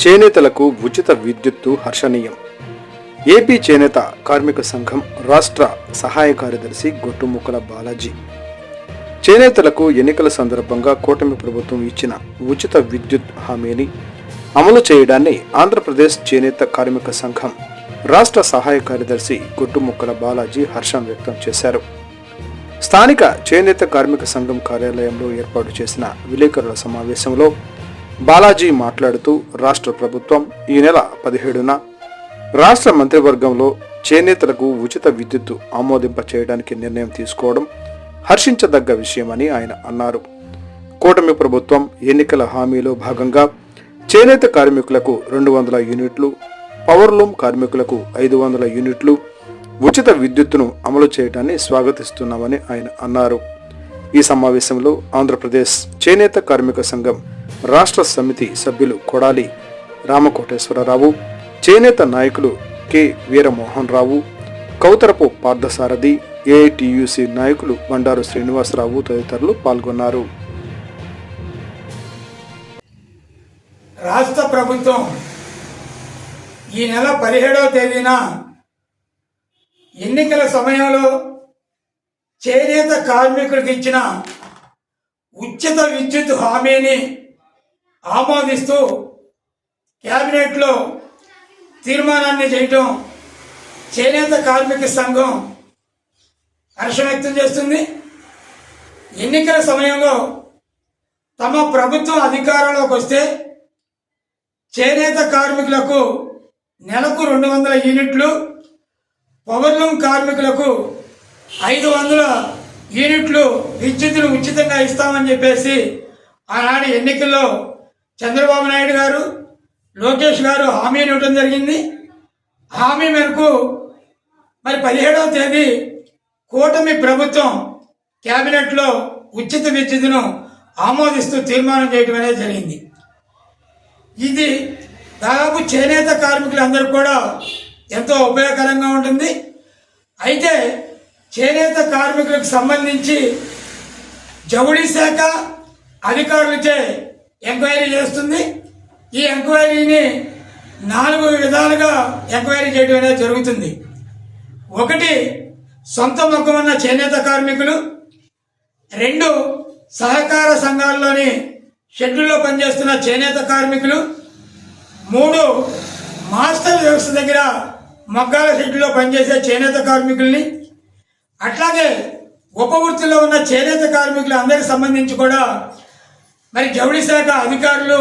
చేనేతలకు ఉచిత విద్యుత్తు హర్షణీయం. ఏపీ చేనేత కార్మిక సంఘం రాష్ట్ర సహాయ కార్యదర్శి గొట్టుముక్కల బాలాజీ. చేనేతలకు ఎన్నికల సందర్భంగా కూటమి ప్రభుత్వం ఇచ్చిన ఉచిత విద్యుత్ హామీని అమలు చేయడాన్ని ఆంధ్రప్రదేశ్ చేనేత కార్మిక సంఘం రాష్ట్ర సహాయ కార్యదర్శి గొట్టుముక్కల బాలాజీ హర్షం వ్యక్తం చేశారు. స్థానిక చేనేత కార్మిక సంఘం కార్యాలయంలో ఏర్పాటు చేసిన విలేకరుల సమావేశంలో బాలాజీ మాట్లాడుతూ రాష్ట్ర ప్రభుత్వం ఈ నెల పదిహేడున రాష్ట్ర మంత్రివర్గంలో చేనేతలకు ఉచిత విద్యుత్తు ఆమోదింప చేయడానికి నిర్ణయం తీసుకోవడం హర్షించదగ్గ విషయమని ఆయన అన్నారు. కూటమి ప్రభుత్వం ఎన్నికల హామీలో భాగంగా చేనేత కార్మికులకు రెండు వందల యూనిట్లు పవర్లూమ్ కార్మికులకు ఐదు వందల యూనిట్లు ఉచిత విద్యుత్తును అమలు చేయడాన్ని స్వాగతిస్తున్నామని ఆయన అన్నారు. ఈ సమావేశంలో ఆంధ్రప్రదేశ్ చేనేత కార్మిక సంఘం రాష్ట్ర సమితి సభ్యులు కొడాలి రామకోటేశ్వరరావు చేనేత నాయకులు కె. వీరమోహన్ రావు కౌతరపు పార్థసారథి ఏఐటియుసి నాయకులు బండారు శ్రీనివాసరావు తదితరులు పాల్గొన్నారు. రాష్ట్ర ప్రభుత్వం ఈ నెల పదిహేడవ తేదీన ఎన్నికల సమయంలో చేనేత కార్మికులకు ఇచ్చిన ఉచిత విద్యుత్ హామీని ఆమోదిస్తూ క్యాబినెట్లో తీర్మానాన్ని చేయటం చేనేత కార్మిక సంఘం హర్షం వ్యక్తం చేస్తుంది. ఎన్నికల సమయంలో తమ ప్రభుత్వం అధికారంలోకి వస్తే చేనేత కార్మికులకు నెలకు రెండు వందల యూనిట్లు పవర్లూమ్ కార్మికులకు ఐదు వందల యూనిట్లు విద్యుత్తును ఉచితంగా ఇస్తామని చెప్పేసి ఆనాడు ఎన్నికల్లో చంద్రబాబు నాయుడు గారు లోకేష్ గారు హామీ ఇవ్వడం జరిగింది. హామీ మేరకు మరి పదిహేడవ తేదీ కూటమి ప్రభుత్వం కేబినెట్లో ఉచిత విద్యుత్తును ఆమోదిస్తూ తీర్మానం చేయడం అనేది జరిగింది. ఇది దాదాపు చేనేత కార్మికులందరూ కూడా ఎంతో ఉపయోగకరంగా ఉంటుంది. అయితే చేనేత కార్మికులకు సంబంధించి జౌళి శాఖ అధికారులచే ఎంక్వైరీ చేస్తుంది. ఈ ఎంక్వైరీని నాలుగు విధాలుగా ఎంక్వైరీ చేయడం అనేది జరుగుతుంది. ఒకటి సొంత ముఖం ఉన్న చేనేత కార్మికులు. రెండు సహకార సంఘాల్లోని షెడ్యూల్లో పనిచేస్తున్న చేనేత కార్మికులు. మూడు మాస్టర్ వ్యవస్థ దగ్గర మగ్గాల షెడ్యూల్లో పనిచేసే చేనేత కార్మికుల్ని. అట్లాగే ఉపవృత్తిలో ఉన్న చేనేత కార్మికులు అందరికి సంబంధించి కూడా మరి జౌళి శాఖ అధికారులు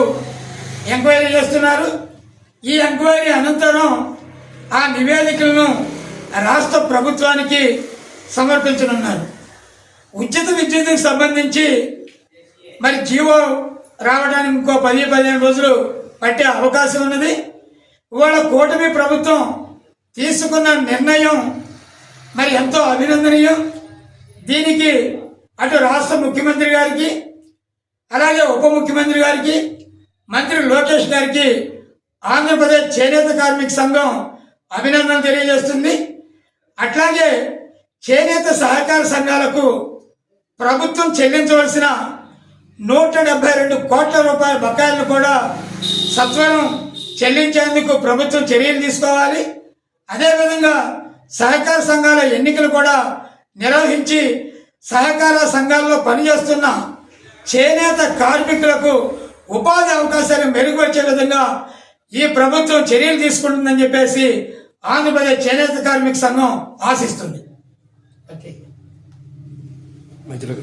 ఎంక్వైరీ చేస్తున్నారు. ఈ ఎంక్వైరీ అనంతరం ఆ నివేదికలను రాష్ట్ర ప్రభుత్వానికి సమర్పించనున్నారు. ఉచిత విద్యుత్కి సంబంధించి మరి జీవో రావడానికి ఇంకో పది పదిహేను రోజులు పట్టే అవకాశం ఉన్నది. ఇవాళ కూటమి ప్రభుత్వం తీసుకున్న నిర్ణయం మరి ఎంతో అభినందనీయం. దీనికి అటు రాష్ట్ర ముఖ్యమంత్రి గారికి అలాగే ఉప ముఖ్యమంత్రి గారికి మంత్రి లోకేష్ గారికి ఆంధ్రప్రదేశ్ చేనేత కార్మిక సంఘం అభినందన తెలియజేస్తుంది. అట్లాగే చేనేత సహకార సంఘాలకు ప్రభుత్వం చెల్లించవలసిన నూట డెబ్బై రెండు కోట్ల రూపాయల బకాయిలను కూడా సత్వరం చెల్లించేందుకు ప్రభుత్వం చర్యలు తీసుకోవాలి. అదేవిధంగా సహకార సంఘాల ఎన్నికలు కూడా నిర్వహించి సహకార సంఘాల్లో పనిచేస్తున్న చేనేత కార్మికులకు ఉపాధి అవకాశాలు మెరుగుపరిచే విధంగా ఈ ప్రభుత్వం చర్యలు తీసుకుంటుందని చెప్పేసి ఆంధ్రప్రదేశ్ చేనేత కార్మిక సంఘం ఆశిస్తుంది. ఓకే. మధ్యలో.